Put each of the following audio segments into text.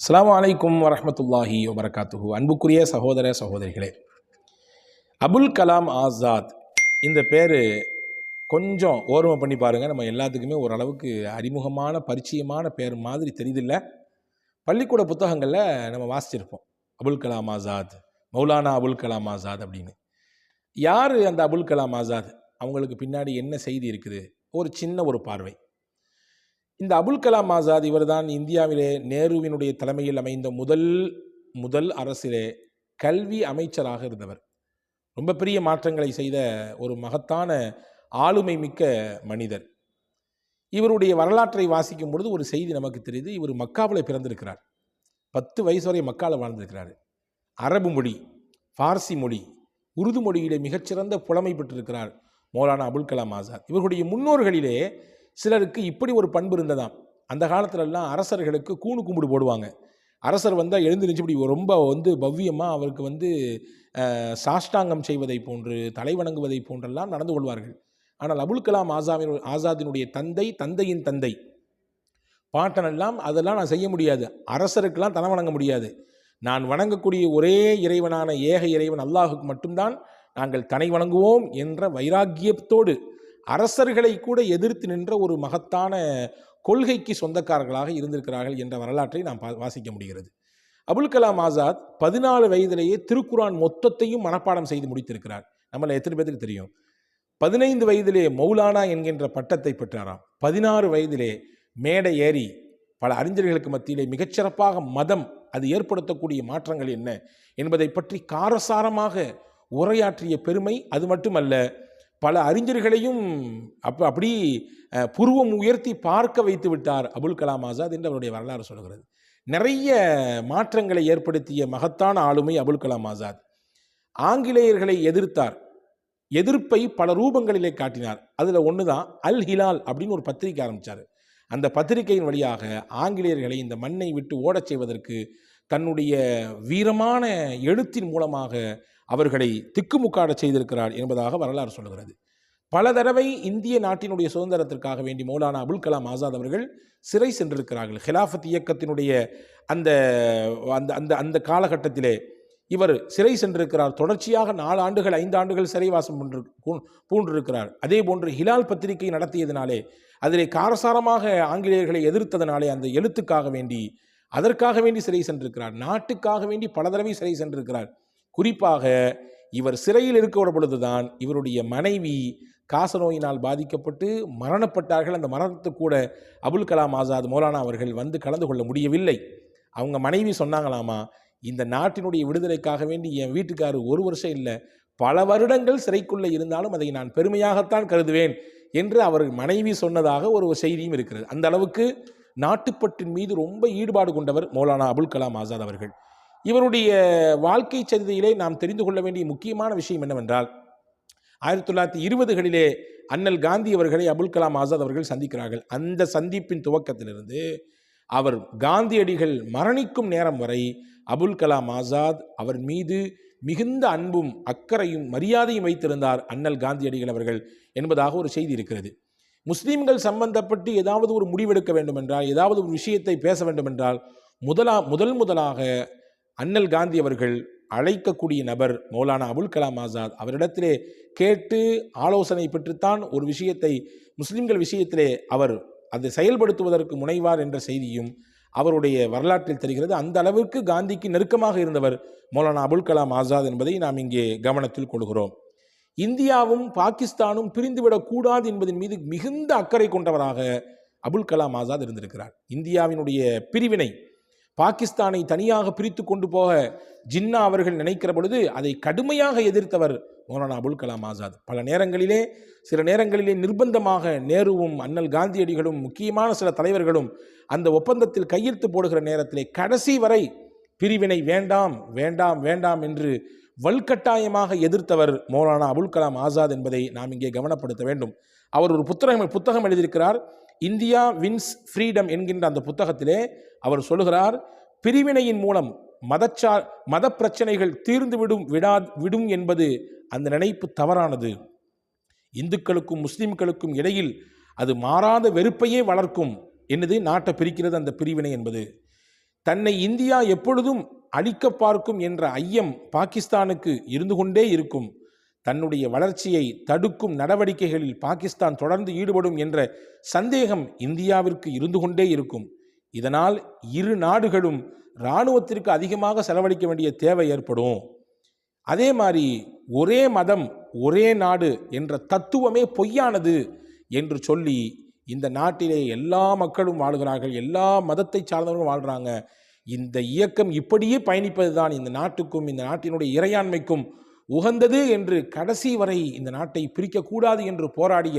அஸ்லாம் அலைக்கும் வரமத்துல்லாஹி வபரகாத்துஹு. அன்புக்குரிய சகோதர சகோதரிகளே அபுல் கலாம் ஆசாத் இந்த பேர் கொஞ்சம் ஓர்மை பண்ணி பாருங்கள் நம்ம எல்லாத்துக்குமே ஓரளவுக்கு அறிமுகமான பரிச்சயமான பேர் மாதிரி தெரியுதில்ல. பள்ளிக்கூட புத்தகங்களில் நம்ம வாசிச்சிருப்போம். அபுல் கலாம் ஆசாத் மௌலானா அபுல் கலாம் ஆசாத் அப்படின்னு. யார் அந்த அபுல் கலாம் ஆசாத்? அவங்களுக்கு பின்னாடி என்ன செய்தி இருக்குது? ஒரு சின்ன ஒரு பார்வை. இந்த அபுல் கலாம் ஆசாத் இவர்தான் இந்தியாவிலே நேருவினுடைய தலைமையில் அமைந்த முதல் முதல் அரசிலே கல்வி அமைச்சராக இருந்தவர். ரொம்ப பெரிய மாற்றங்களை செய்த ஒரு மகத்தான ஆளுமை மிக்க மனிதர். இவருடைய வரலாற்றை வாசிக்கும் பொழுது ஒரு செய்தி நமக்கு தெரியுது. இவர் மக்காவில் பிறந்திருக்கிறார். பத்து வயசு வரை மக்காவில் வாழ்ந்திருக்கிறார். அரபு மொழி பார்சி மொழி உருது மொழியிலே மிகச்சிறந்த புலமை பெற்றிருக்கிறார் மௌலானா அபுல் கலாம் ஆசாத். இவர்களுடைய முன்னோர்களிலே சிலருக்கு இப்படி ஒரு பண்பு இருந்ததாம். அந்த காலத்துலலாம் அரசர்களுக்கு கூணு கும்பிடு போடுவாங்க. அரசர் வந்தால் எழுந்து நினச்சி இப்படி ரொம்ப வந்து பவ்யமாக அவருக்கு வந்து சாஷ்டாங்கம் செய்வதை போன்று தலை வணங்குவதை போன்றெல்லாம் நடந்து கொள்வார்கள். ஆனால் அபுல் கலாம் ஆசாமின் ஆசாதினுடைய தந்தை தந்தையின் தந்தை. பாட்டனெல்லாம் அதெல்லாம் நான் செய்ய முடியாது. அரசருக்கெல்லாம் தலை வணங்க முடியாது. நான் வணங்கக்கூடிய ஒரே இறைவனான ஏக இறைவன் அல்லாஹுக்கு மட்டும்தான் நாங்கள் தனை வணங்குவோம் என்ற வைராக்கியத்தோடு அரசர்களை கூட எதிர்த்து நின்ற ஒரு மகத்தான கொள்கைக்கு சொந்தக்காரர்களாக இருந்திருக்கிறார்கள் என்ற வரலாற்றை நாம் பா- வாசிக்க முடிகிறது. அபுல் கலாம் ஆசாத் பதினாலு வயதிலேயே திருக்குரான் மொத்தத்தையும் மனப்பாடம் செய்து முடித்திருக்கிறார். நம்மள எத்தனை பேருக்கு தெரியும்? பதினைந்து வயதிலே மௌலானா என்கின்ற பட்டத்தை பெற்றாராம். பதினாறு வயதிலே மேடை ஏறி பல அறிஞர்களுக்கு மத்தியிலே மிகச்சிறப்பாக மதம் அது ஏற்படுத்தக்கூடிய மாற்றங்கள் என்ன என்பதை பற்றி காரசாரமாக உரையாற்றிய பெருமை அது மட்டுமல்ல பல அறிஞர்களையும் அப்ப அப்படி புருவம் உயர்த்தி பார்க்க வைத்து விட்டார் அபுல் கலாம் ஆசாத் என்று அவருடைய வரலாறு சொல்கிறது. நிறைய மாற்றங்களை ஏற்படுத்திய மகத்தான ஆளுமை அபுல் கலாம் ஆசாத். ஆங்கிலேயர்களை எதிர்த்தார். எதிர்ப்பை பல ரூபங்களிலே காட்டினார். அதில் ஒன்று தான் அல் ஹிலால் அப்படின்னு ஒரு பத்திரிக்கை ஆரம்பித்தார் அந்த பத்திரிகையின் வழியாக ஆங்கிலேயர்களை இந்த மண்ணை விட்டு ஓடச் செய்வதற்கு தன்னுடைய வீரமான எழுத்தின் மூலமாக அவர்களை திக்குமுக்காடச் செய்திருக்கிறார் என்பதாக வரலாறு சொல்கிறது பல தடவை இந்திய நாட்டினுடைய சுதந்திரத்திற்காக வேண்டி மௌலானா அபுல் கலாம் ஆசாத் அவர்கள் சிறை சென்றிருக்கிறார்கள். ஹிலாஃபத் இயக்கத்தினுடைய அந்த அந்த அந்த அந்த காலகட்டத்திலே இவர் சிறை சென்றிருக்கிறார். தொடர்ச்சியாக நாலு ஆண்டுகள் ஐந்து ஆண்டுகள் சிறைவாசம் பன்று பூ- பூண்டிருக்கிறார். அதே போன்று ஹிலால் பத்திரிகை நடத்தியதினாலே அதிலே காரசாரமாக ஆங்கிலேயர்களை எதிர்த்ததனாலே அந்த எழுத்துக்காக வேண்டி அதற்காக வேண்டி சிறை சென்றிருக்கிறார். நாட்டுக்காக வேண்டி பல தடவை சிறை சென்றிருக்கிறார். குறிப்பாக இவர் சிறையில் இருக்கிற பொழுதுதான் இவருடைய மனைவி காசநோயினால் பாதிக்கப்பட்டு மரணப்பட்டார்கள். அந்த மரணத்துக்கு கூட அபுல் கலாம் ஆசாத் மௌலானா அவர்கள் வந்து கலந்து கொள்ள முடியவில்லை. அவங்க மனைவி சொன்னாங்களாமா இந்த நாட்டினுடைய விடுதலைக்காக வேண்டி என் வீட்டுக்காரர் ஒரு வருஷம் இல்லை பல வருடங்கள் சிறைக்குள்ளே இருந்தாலும் அதை நான் பெருமையாகத்தான் கருதுவேன் என்று அவர் மனைவி சொன்னதாக ஒரு செய்தியும் இருக்கிறது. அந்த அளவுக்கு நாட்டுப்பற்றின் மீது ரொம்ப ஈடுபாடு கொண்டவர் மௌலானா அபுல் கலாம் ஆசாத் அவர்கள். இவருடைய வாழ்க்கை சரிதையிலே நாம் தெரிந்து கொள்ள வேண்டிய முக்கியமான விஷயம் என்னவென்றால் ஆயிரத்தி தொள்ளாயிரத்தி இருபதுகளிலே அண்ணல் காந்தி அவர்களை அபுல் கலாம் ஆசாத் அவர்கள் சந்திக்கிறார்கள். அந்த சந்திப்பின் துவக்கத்திலிருந்து அவர் காந்தியடிகள் மரணிக்கும் நேரம் வரை அபுல் கலாம் ஆசாத் அவர் மீது மிகுந்த அன்பும் அக்கறையும் மரியாதையும் வைத்திருந்தார் அண்ணல் காந்தியடிகள் அவர்கள் என்பதாக ஒரு செய்தி இருக்கிறது. முஸ்லீம்கள் சம்பந்தப்பட்டு ஏதாவது ஒரு முடிவெடுக்க வேண்டுமென்றால் ஏதாவது ஒரு விஷயத்தை பேச வேண்டுமென்றால் முதலா முதல் முதலாக அண்ணல் காந்தி அவர்கள் அழைக்கக்கூடிய நபர் மௌலானா அபுல் கலாம் ஆசாத் அவரிடத்திலே கேட்டு ஆலோசனை பெற்றுத்தான் ஒரு விஷயத்தை முஸ்லிம்கள் விஷயத்திலே அவர் அதை செயல்படுத்துவதற்கு முனைவார் என்ற செய்தியும் அவருடைய வரலாற்றில் தெரிகிறது. அந்த அளவிற்கு காந்திக்கு நெருக்கமாக இருந்தவர் மௌலானா அபுல் கலாம் ஆசாத் என்பதை நாம் இங்கே கவனத்தில் கொள்கிறோம். இந்தியாவும் பாகிஸ்தானும் பிரிந்துவிடக்கூடாது என்பதன் மீது மிகுந்த அக்கறை கொண்டவராக அபுல் கலாம் ஆசாத் இருந்திருக்கிறார். இந்தியாவினுடைய பிரிவினை பாகிஸ்தானை தனியாக பிரித்து கொண்டு போக ஜின்னா அவர்கள் நினைக்கிற பொழுது அதை கடுமையாக எதிர்த்தவர் மௌலானா அபுல் கலாம் ஆசாத். பல நேரங்களிலே சில நேரங்களிலே நிர்பந்தமாக நேருவும் அண்ணல் காந்தியடிகளும் முக்கியமான சில தலைவர்களும் அந்த ஒப்பந்தத்தில் கையெழுத்து போடுகிற நேரத்திலே கடைசி வரை பிரிவினை வேண்டாம் வேண்டாம் வேண்டாம் என்று வல்கட்டாயமாக எதிர்த்தவர் மௌலானா அபுல் கலாம் ஆசாத் என்பதை நாம் இங்கே கவனப்படுத்த வேண்டும். அவர் ஒரு புத்தகம் புத்தகம் எழுதியிருக்கிறார். இந்தியா வின்ஸ் ஃப்ரீடம் என்கின்ற அந்த புத்தகத்திலே அவர் சொல்லுகிறார் பிரிவினையின் மூலம் மதச்சா மத பிரச்சனைகள் தீர்ந்துவிடும் விடா விடும் என்பது அந்த நினைப்பு தவறானது. இந்துக்களுக்கும் முஸ்லிம்களுக்கும் இடையில் அது மாறாத வெறுப்பையே வளர்க்கும் என்னது நாட்டை பிரிக்கிறது அந்த பிரிவினை என்பது. தன்னை இந்தியா எப்பொழுதும் அழிக்க பார்க்கும் என்ற ஐயம் பாகிஸ்தானுக்கு இருந்து கொண்டே இருக்கும். தன்னுடைய வளர்ச்சியை தடுக்கும் நடவடிக்கைகளில் பாகிஸ்தான் தொடர்ந்து ஈடுபடும் என்ற சந்தேகம் இந்தியாவிற்கு இருந்து கொண்டே இருக்கும். இதனால் இரு நாடுகளும் இராணுவத்திற்கு அதிகமாக செலவழிக்க வேண்டிய தேவை ஏற்படும். அதே மாதிரி ஒரே மதம் ஒரே நாடு என்ற தத்துவமே பொய்யானது என்று சொல்லி இந்த நாட்டிலே எல்லா மக்களும் வாழ்கிறார்கள் எல்லா மதத்தை சார்ந்தவர்களும் வாழ்கிறாங்க இந்த இயக்கம் இப்படியே பயணிப்பது தான் இந்த நாட்டுக்கும் இந்த நாட்டினுடைய இறையாண்மைக்கும் உகந்தது என்று கடைசி வரை இந்த நாட்டை பிரிக்கக்கூடாது என்று போராடிய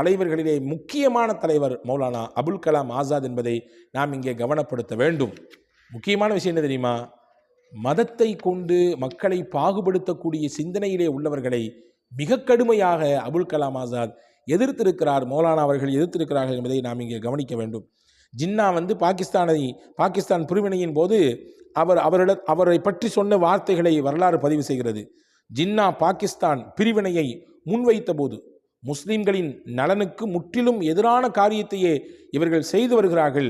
தலைவர்களிலே முக்கியமான தலைவர் மௌலானா அபுல் கலாம் ஆசாத் என்பதை நாம் இங்கே கவனப்படுத்த வேண்டும். முக்கியமான விஷயம் என்ன தெரியுமா? மதத்தை கொண்டு மக்களை பாகுபடுத்தக்கூடிய சிந்தனையிலே உள்ளவர்களை மிக கடுமையாக அபுல் கலாம் ஆசாத் எதிர்த்திருக்கிறார் மௌலானா அவர்கள் எதிர்த்திருக்கிறார்கள் என்பதை நாம் இங்கே கவனிக்க வேண்டும். ஜின்னா வந்து பாகிஸ்தானை பாகிஸ்தான் பிரிவினையின் போது அவர் அவரிட அவரை பற்றி சொன்ன வார்த்தைகளை வரலாறு பதிவு செய்கிறது. ஜின்னா பாகிஸ்தான் பிரிவினையை முன்வைத்த போது முஸ்லிம்களின் நலனுக்கு முற்றிலும் எதிரான காரியத்தையே இவர்கள் செய்து வருகிறார்கள்.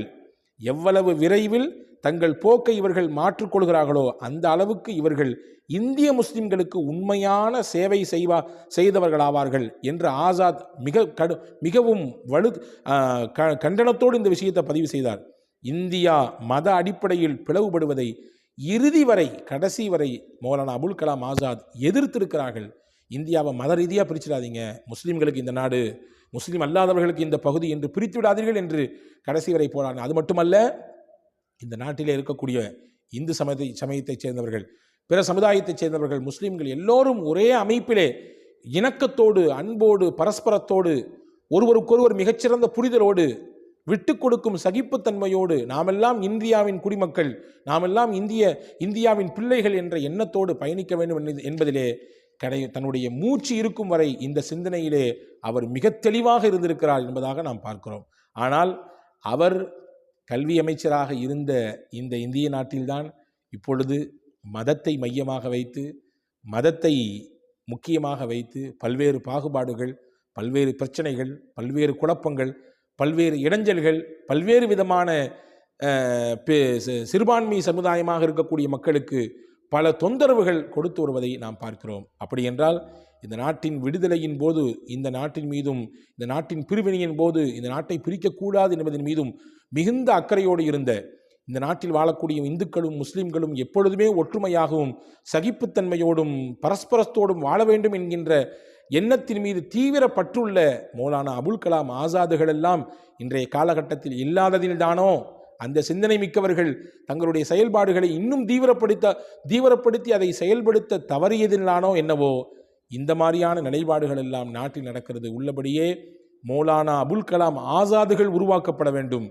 எவ்வளவு விரைவில் தங்கள் போக்கை இவர்கள் மாற்றிக்கொள்கிறார்களோ அந்த அளவுக்கு இவர்கள் இந்திய முஸ்லிம்களுக்கு உண்மையான சேவை செய்வா செய்தவர்களாவார்கள் என்று ஆசாத் மிக கடு மிகவும் வலு க- கண்டனத்தோடு இந்த விஷயத்தை பதிவு செய்தார். இந்தியா மத அடிப்படையில் பிளவுபடுவதை இறுதி வரை கடைசி வரை மௌலானா அபுல் கலாம் ஆசாத் எதிர்த்திருக்கிறார்கள். இந்தியாவை மத ரீதியாக பிரிச்சிடாதீங்க. முஸ்லீம்களுக்கு இந்த நாடு முஸ்லீம் அல்லாதவர்களுக்கு இந்த பகுதி என்று பிரித்து விடாதீர்கள் என்று கடைசி வரை போராடினார் அது மட்டுமல்ல இந்த நாட்டிலே இருக்கக்கூடிய இந்து சமயத்தை சமயத்தைச் சேர்ந்தவர்கள் பிற சமுதாயத்தைச் சேர்ந்தவர்கள் முஸ்லீம்கள் எல்லோரும் ஒரே அமைப்பிலே இணக்கத்தோடு அன்போடு பரஸ்பரத்தோடு ஒருவருக்கொருவர் மிகச்சிறந்த புரிதலோடு விட்டு கொடுக்கும் சகிப்புத்தன்மையோடு நாமெல்லாம் இந்தியாவின் குடிமக்கள் நாமெல்லாம் இந்திய இந்தியாவின் பிள்ளைகள் என்ற எண்ணத்தோடு பயணிக்க வேண்டும் என்பது- என்பதிலே கடை தன்னுடைய மூச்சு இருக்கும் வரை இந்த சிந்தனையிலே அவர் மிக தெளிவாக இருந்திருக்கிறார் என்பதாக நாம் பார்க்கிறோம். ஆனால் அவர் கல்வி அமைச்சராக இருந்த இந்த இந்திய நாட்டில்தான் இப்பொழுது மதத்தை மையமாக வைத்து மதத்தை முக்கியமாக வைத்து பல்வேறு பாகுபாடுகள் பல்வேறு பிரச்சனைகள் பல்வேறு குழப்பங்கள் பல்வேறு இடைஞ்சல்கள் பல்வேறு விதமான பே- சிறுபான்மை சமுதாயமாக இருக்கக்கூடிய மக்களுக்கு பல தொந்தரவுகள் கொடுத்து வருவதை நாம் பார்க்கிறோம். அப்படி என்றால் இந்த நாட்டின் விடுதலையின் போது இந்த நாட்டின் மீதும் இந்த நாட்டின் பிரிவினையின் போது இந்த நாட்டை பிரிக்கக்கூடாது என்பதன் மீதும் மிகுந்த அக்கறையோடு இருந்த இந்த நாட்டில் வாழக்கூடிய இந்துக்களும் முஸ்லிம்களும் எப்பொழுதுமே ஒற்றுமையாகவும் சகிப்புத்தன்மையோடும் பரஸ்பரத்தோடும் வாழ வேண்டும் என்கின்ற எண்ணத்தின் மீது தீவிர பற்றுள்ள மௌலானா அபுல் கலாம் ஆசாதுகளெல்லாம் இன்றைய காலகட்டத்தில் இல்லாததில்தானோ? அந்த சிந்தனை மிக்கவர்கள் தங்களுடைய செயல்பாடுகளை இன்னும் தீவிரப்படுத்த தீவிரப்படுத்தி அதை செயல்படுத்த தவறியதிலானோ என்னவோ? இந்த மாதிரியான நிலைப்பாடுகள் எல்லாம் நாட்டில் நடக்கிறது. உள்ளபடியே மௌலானா அபுல் கலாம் ஆசாதுகள் உருவாக்கப்பட வேண்டும்.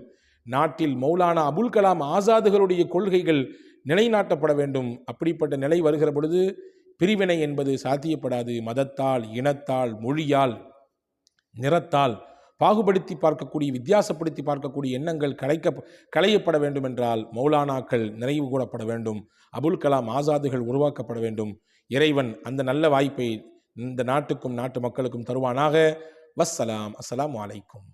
நாட்டில் மௌலானா அபுல் கலாம் ஆசாதுகளுடைய கொள்கைகள் நிலைநாட்டப்பட வேண்டும். அப்படிப்பட்ட நிலை வருகிற பொழுது பிரிவினை என்பது சாத்தியப்படாது. மதத்தால் இனத்தால் மொழியால் நிறத்தால் பாகுபடுத்தி பார்க்கக்கூடிய வித்தியாசப்படுத்தி பார்க்கக்கூடிய எண்ணங்கள் கலைக்க களையப்பட வேண்டும் என்றால் மௌலானாக்கள் நிறைவு கூடப்பட வேண்டும். அபுல் கலாம் ஆசாதுகள் உருவாக்கப்பட வேண்டும். இறைவன் அந்த நல்ல வாய்ப்பை இந்த நாட்டுக்கும் நாட்டு மக்களுக்கும் தருவானாக. வஸ்ஸலாம். அஸ்லாம் வலைக்கும்